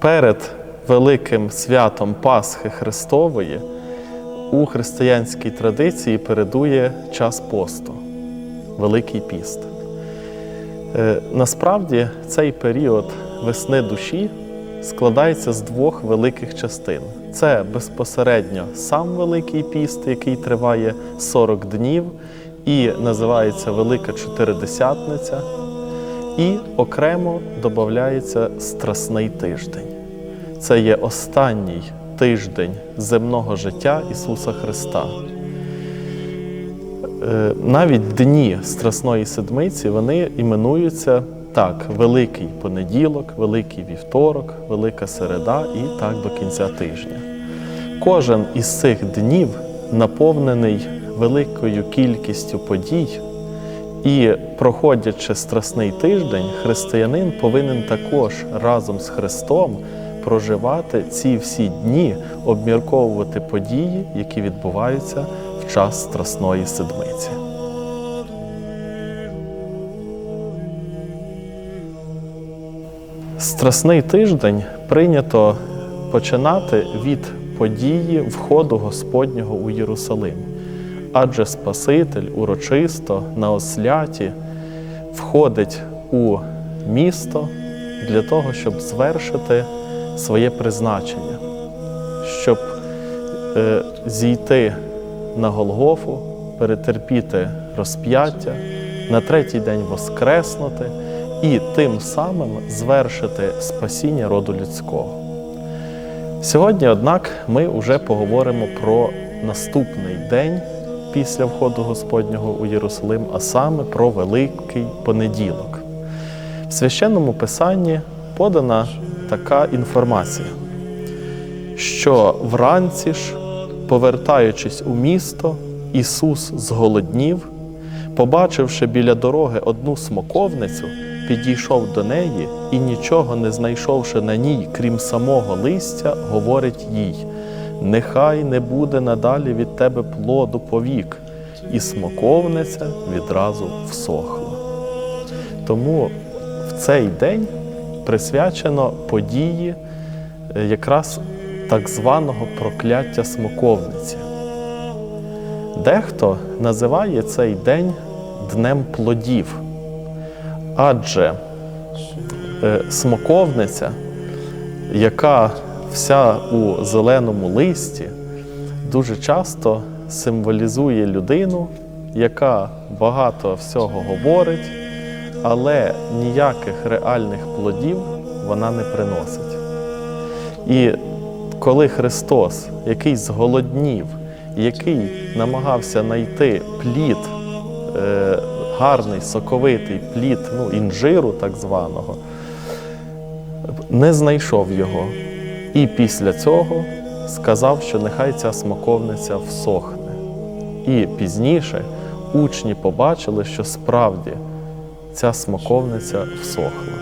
Перед великим святом Пасхи Христової у християнській традиції передує час посту, Великий піст. Е, Насправді цей період весни душі складається з двох великих частин. Це безпосередньо сам Великий піст, який триває 40 днів і називається Велика Чотиридесятниця. І окремо додається Страсний тиждень. Це є останній тиждень земного життя Ісуса Христа. Е, Навіть дні Страсної Седмиці вони іменуються так: Великий понеділок, Великий вівторок, Велика середа і так до кінця тижня. Кожен із цих днів наповнений великою кількістю подій, і, проходячи страсний тиждень, християнин повинен також разом з Христом проживати ці всі дні, обмірковувати події, які відбуваються в час Страсної Седмиці. Страсний тиждень прийнято починати від події входу Господнього у Єрусалим, адже Спаситель урочисто на осляті входить у місто для того, щоб звершити своє призначення, щоб е, зійти на Голгофу, перетерпіти розп'яття, на третій день воскреснути і тим самим звершити спасіння роду людського. Сьогодні, однак, ми вже поговоримо про наступний день після входу Господнього у Єрусалим, а саме про Великий понеділок. В священному писанні подана така інформація, що вранці ж, повертаючись у місто, Ісус зголоднів, побачивши біля дороги одну смоковницю, підійшов до неї і, нічого не знайшовши на ній, крім самого листя, говорить їй: Нехай не буде надалі від тебе плоду повік, і смоковниця відразу всохла. Тому в цей день присвячено події е, якраз так званого прокляття смоковниці. Дехто називає цей день Днем плодів, адже е, смоковниця, яка вся у зеленому листі, дуже часто символізує людину, яка багато всього говорить, але ніяких реальних плодів вона не приносить. І коли Христос, який зголоднів, який намагався знайти плід, е, гарний соковитий плід ну, інжиру так званого, не знайшов його. І після цього сказав, що нехай ця смоковниця всохне. І пізніше учні побачили, що справді ця смоковниця всохла.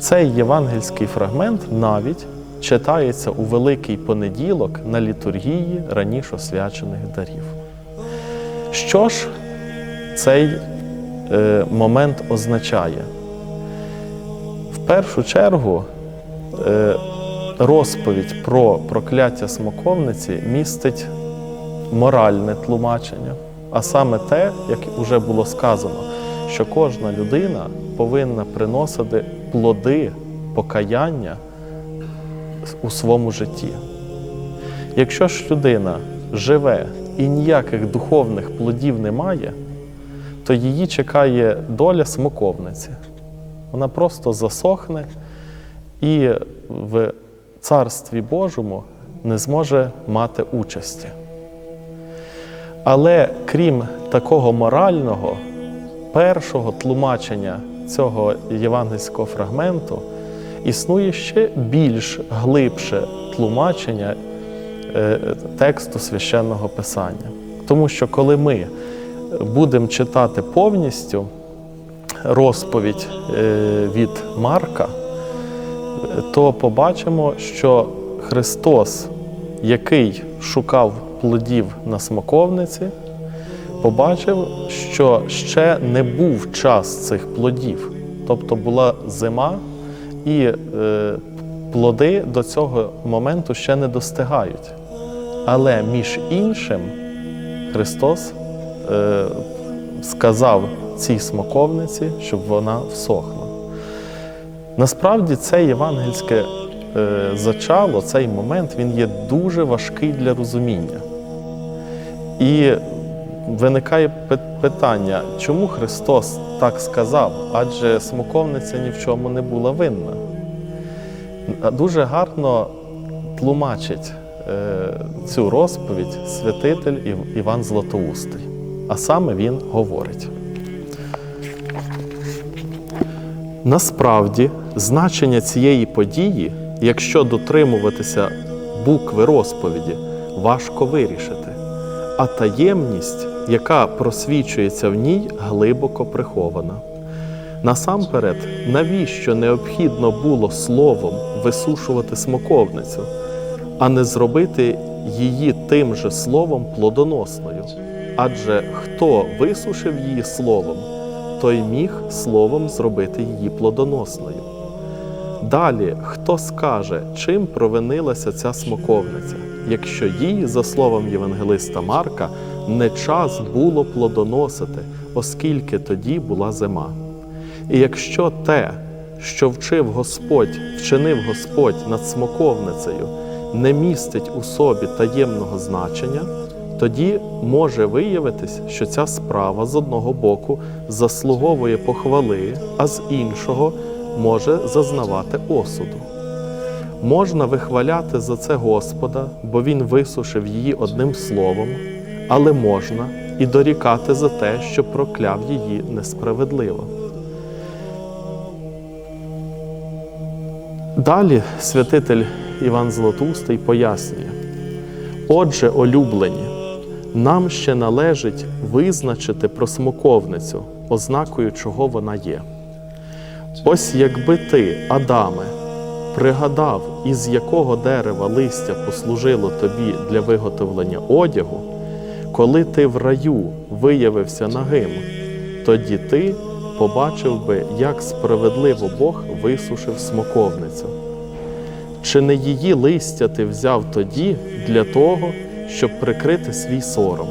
Цей євангельський фрагмент навіть читається у Великий понеділок на літургії раніше освячених дарів. Що ж цей е, момент означає? В першу чергу е, розповідь про прокляття смоковниці містить моральне тлумачення, а саме те, як вже було сказано, що кожна людина повинна приносити плоди покаяння у своєму житті. Якщо ж людина живе і ніяких духовних плодів немає, то її чекає доля смоковниці. Вона просто засохне і в Царстві Божому не зможе мати участі. Але крім такого морального, першого тлумачення цього євангельського фрагменту, існує ще більш глибше тлумачення е, тексту священного писання. Тому що коли ми будемо читати повністю розповідь е, від Марка, то побачимо, що Христос, який шукав плодів на смоковниці, побачив, що ще не був час цих плодів, тобто була зима, І е, плоди до цього моменту ще не достигають. Але між іншим Христос е, сказав цій смоковниці, щоб вона всохла. Насправді це євангельське е, зачало, цей момент, він є дуже важкий для розуміння. І виникає питання, чому Христос так сказав? Адже смоковниця ні в чому не була винна. Дуже гарно тлумачить е, цю розповідь святитель Іван Златоустий. А саме він говорить. Насправді, значення цієї події, якщо дотримуватися букви розповіді, важко вирішити, а таємність, яка просвічується в ній, глибоко прихована. Насамперед, навіщо необхідно було словом висушувати смоковницю, а не зробити її тим же словом плодоносною? Адже хто висушив її словом, той міг словом зробити її плодоносною. Далі, хто скаже, чим провинилася ця смоковниця, якщо їй, за словом Євангелиста Марка, не час було плодоносити, оскільки тоді була зима. І якщо те, що вчив Господь, вчинив Господь над смоковницею, не містить у собі таємного значення, тоді може виявитись, що ця справа з одного боку заслуговує похвали, а з іншого може зазнавати осуду. Можна вихваляти за це Господа, бо Він висушив її одним словом, але можна і дорікати за те, що прокляв її несправедливо. Далі святитель Іван Златоустий пояснює: Отже, улюблені, нам ще належить визначити про смоковницю, ознакою чого вона є. Ось якби ти, Адаме, пригадав, із якого дерева листя послужило тобі для виготовлення одягу, коли ти в раю виявився нагим, тоді ти побачив би, як справедливо Бог висушив смоковницю. Чи не її листя ти взяв тоді для того, щоб прикрити свій сором?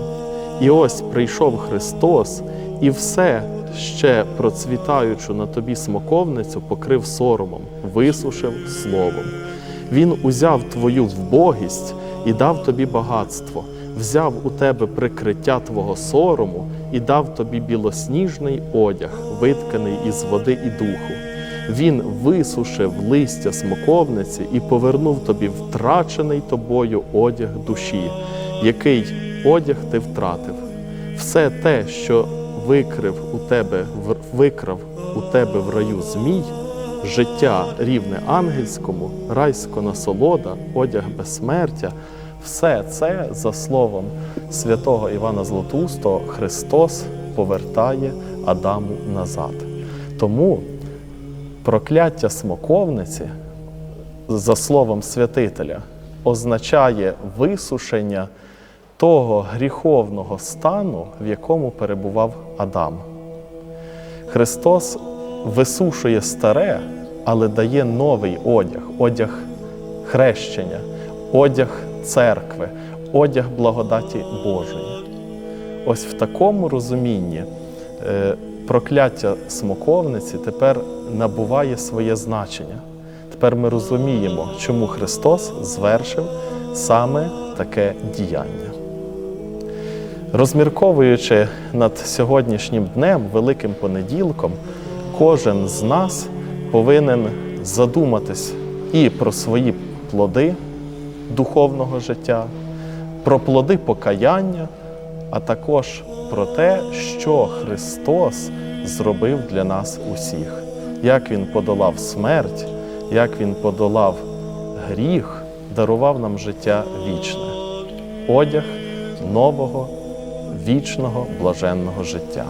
І ось прийшов Христос, і все ще процвітаючу на тобі смоковницю покрив соромом, висушив словом. Він узяв твою вбогість і дав тобі багатство, взяв у тебе прикриття твого сорому і дав тобі білосніжний одяг, витканий із води і духу. Він висушив листя смоковниці і повернув тобі втрачений тобою одяг душі, який одяг ти втратив. Все те, що викрив у тебе, викрав у тебе в раю змій, життя рівне ангельському, райська насолода, одяг безсмертя, все це, за словом святого Івана Златоустого, Христос повертає Адаму назад. Тому прокляття смоковниці, за словом святителя, означає висушення того гріховного стану, в якому перебував Адам. Христос висушує старе, але дає новий одяг, одяг хрещення, одяг церкви, одяг благодаті Божої. Ось в такому розумінні е, прокляття смоковниці тепер набуває своє значення. Тепер ми розуміємо, чому Христос звершив саме таке діяння. Розмірковуючи над сьогоднішнім днем, Великим понеділком, кожен з нас повинен задуматись і про свої плоди духовного життя, про плоди покаяння, а також про те, що Христос зробив для нас усіх, як Він подолав смерть, як Він подолав гріх, дарував нам життя вічне, одяг нового, вічного, блаженного життя.